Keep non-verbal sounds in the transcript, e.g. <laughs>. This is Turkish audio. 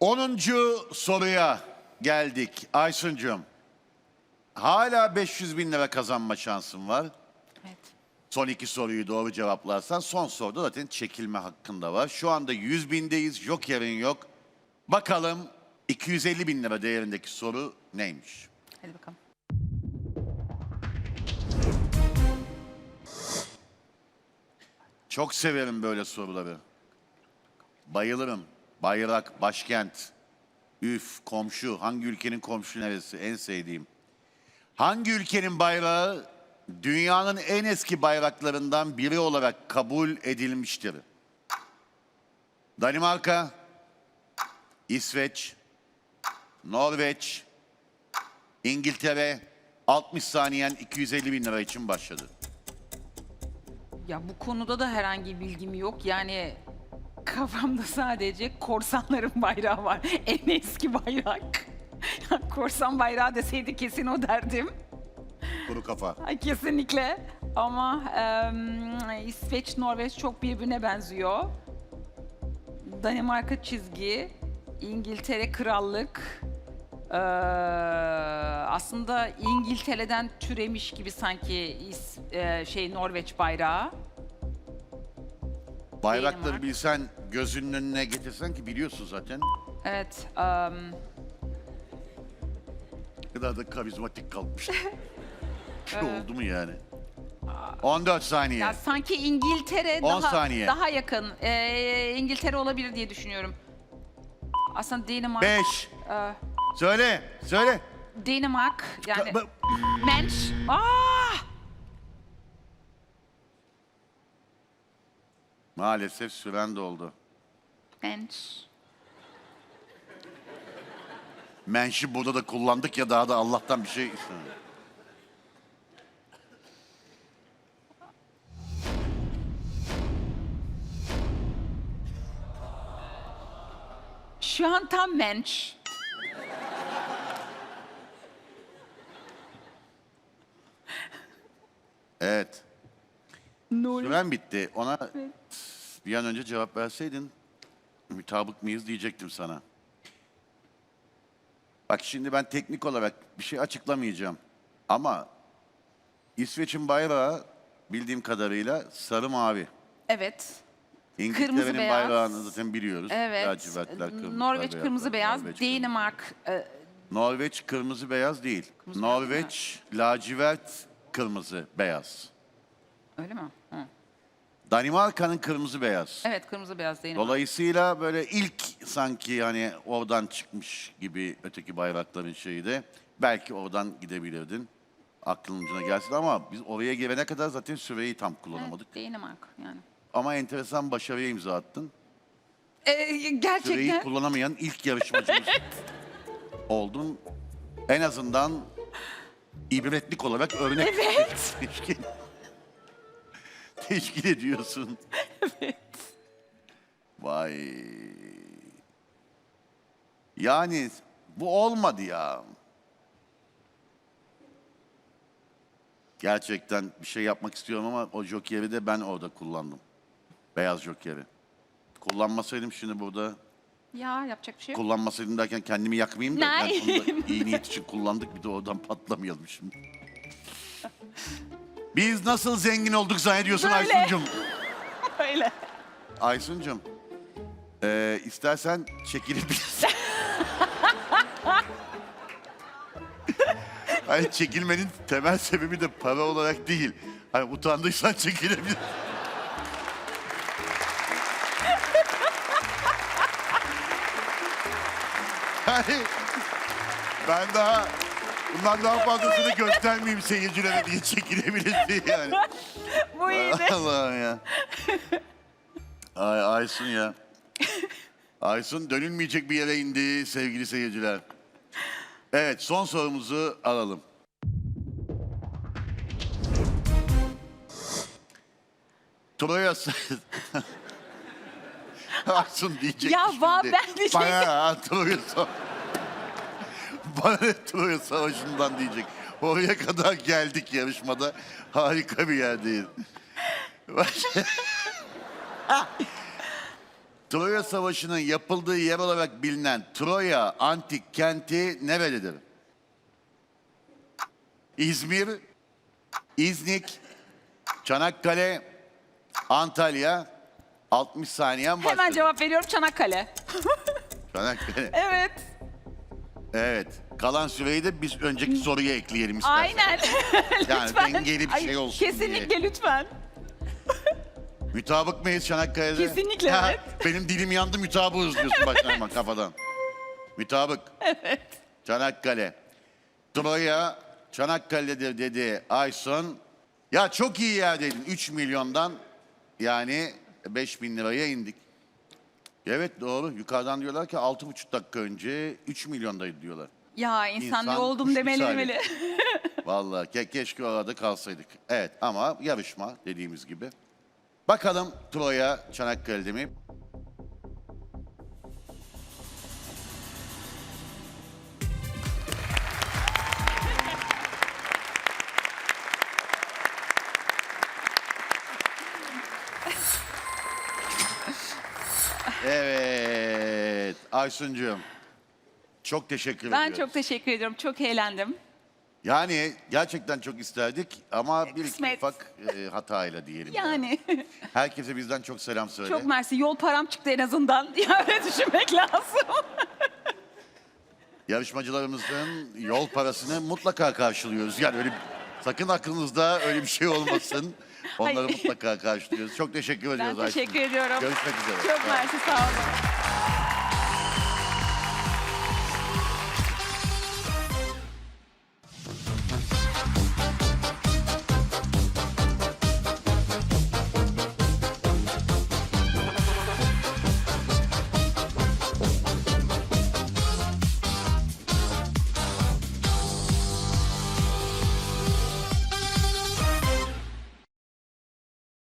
10. soruya geldik. Aysun'cum. Hala 500 bin lira kazanma şansın var. Evet. Son iki soruyu doğru cevaplarsan son soruda zaten çekilme hakkın da var. Şu anda 100 bindeyiz, jokerin yok. Bakalım 250 bin lira değerindeki soru neymiş? Hadi bakalım. Çok severim böyle soruları. Bayılırım. Bayrak, başkent, üf, komşu. Hangi ülkenin komşu neresi? En sevdiğim. Hangi ülkenin bayrağı dünyanın en eski bayraklarından biri olarak kabul edilmiştir? Danimarka, İsveç, Norveç, İngiltere, 60 saniyen 250 bin lira için başladı. Ya bu konuda da herhangi bilgim yok. Yani kafamda sadece korsanların bayrağı var. <laughs> En eski bayrak. Ya Korsan bayrağı deseydi kesin o derdim. Kuru kafa. Ay, kesinlikle. Ama em, İsveç, Norveç çok birbirine benziyor. Danimarka çizgi, İngiltere krallık. Ee, aslında İngiltere'den türemiş gibi sanki is- e, şey Norveç bayrağı. Bayrakları bilsen gözünün önüne getirsen ki biliyorsun zaten. Evet. em, Ne kadar da karizmatik kalmış. <laughs> Bir şey oldu mu yani? 14 saniye. ya sanki İngiltere 10 daha saniye. daha yakın. Ee, İngiltere olabilir diye düşünüyorum. Aslında Danimark. 5. e, Söyle, söyle. Danimark yani Ka- Mensch. Ah! Maalesef süren doldu. Mensch. Menşi burada da kullandık ya daha da Allah'tan bir şey Şu an tam Mensch. Evet. Nuri. Süren bitti. Ona bir an önce cevap verseydin mütabık mıyız diyecektim sana. Bak şimdi ben teknik olarak bir şey açıklamayacağım. Ama İsveç'in bayrağı bildiğim kadarıyla sarı mavi. Evet. İngiltere'nin beyaz. bayrağını zaten biliyoruz. Evet. Lacivertler, kırmızılar, Norveç beyazlar, kırmızı beyaz. Norveç kırmızı. Danimark e, Norveç kırmızı beyaz değil. Kırmızı beyaz Norveç lacivert kırmızı beyaz. öyle mi? Hı. Danimarka'nın kırmızı beyaz. Evet kırmızı beyaz Danimark. Dolayısıyla böyle ilk sanki hani oradan çıkmış gibi öteki bayrakların şeyi de belki oradan gidebilirdin. Aklın ucuna gelsin ama biz oraya gelene kadar zaten süreyi tam kullanamadık. Evet, Danimark yani. Ama enteresan başarıya imza attın. Ee, Süreyi gerçekten. kullanamayan ilk yarışmacımız <laughs> oldun. En azından ibretlik olarak örnek Evet. Teşkil, ediyorsun. Vay. Yani bu olmadı ya. Gerçekten bir şey yapmak istiyorum ama o jokeri de ben orada kullandım. Beyaz jokeri. Kullanmasaydım şimdi burada Ya yapacak bir şey yok. kullanmasaydım derken kendimi yakmayayım da yani onu da iyi niyet için kullandık bir de oradan patlamayalım şimdi. <laughs> Biz nasıl zengin olduk zannediyorsun Böyle. Aysun'cum? <laughs> Öyle. Aysun'cum eee istersen çekilebilirsin. <laughs> Hayır çekilmenin temel sebebi de para olarak değil. Hani utandıysan çekilebilirsin. <laughs> Yani ben daha bundan daha fazlasını göstermeyeyim seyircilere diye çekilebilirsin yani. <laughs> Bu iyiydi. Allah'ım ya. Ay Aysun ya. Aysun dönülmeyecek bir yere indi sevgili seyirciler. Evet son sorumuzu alalım. Troya <laughs> Aysun diyecek Ya şimdi. va- ben diyecektim. Bana Troya Troya <laughs> Savaşı'ndan diyecek. Oraya kadar geldik yarışmada. Harika bir yerdeyiz. <laughs> Troya Savaşı'nın yapıldığı yer olarak bilinen Troya antik kenti nerededir? İzmir, İznik, Çanakkale, Antalya. 60 saniyen başladı. Hemen cevap veriyorum Çanakkale. <laughs> Çanakkale. Evet. Evet. Kalan süreyi de biz önceki soruya ekleyelim istersen. Aynen. <laughs> Yani Lütfen. dengeli bir şey olsun Kesinlikle diye. lütfen. Mütabık mıyız Çanakkale'de? Kesinlikle, evet. Benim dilim yandı mütabığız diyorsun başlama kafadan. Mütabık. Evet. Çanakkale. Troya Çanakkale'dedir dedi Aysun. Ya çok iyi yerdeydin. 3 milyondan yani 5 bin liraya indik. Evet doğru. Yukarıdan diyorlar ki 6,5 dakika önce 3 milyondaydı diyorlar. Ya insan, ne oldum kuş demeleri misali. Vallahi ke- keşke orada kalsaydık. Evet ama yarışma dediğimiz gibi. Bakalım Troya Çanakkale'de mi? Evet Aysuncuğum. Çok teşekkür ben ediyorum. çok teşekkür ediyorum. Çok eğlendim. Yani gerçekten çok isterdik ama bir iki Kısmet. ufak e, hatayla diyelim. Yani Herkese bizden çok selam söyle. çok mersi. Yol param çıktı en azından. <laughs> Ya öyle düşünmek lazım. Yarışmacılarımızın yol parasını mutlaka karşılıyoruz. Yani öyle sakın aklınızda öyle bir şey olmasın. <laughs> Onları Hayır. mutlaka karşılıyoruz. Çok teşekkür ben ediyoruz Aysun. teşekkür ediyorum. Görüşmek üzere. Çok mersi. Sağ olun.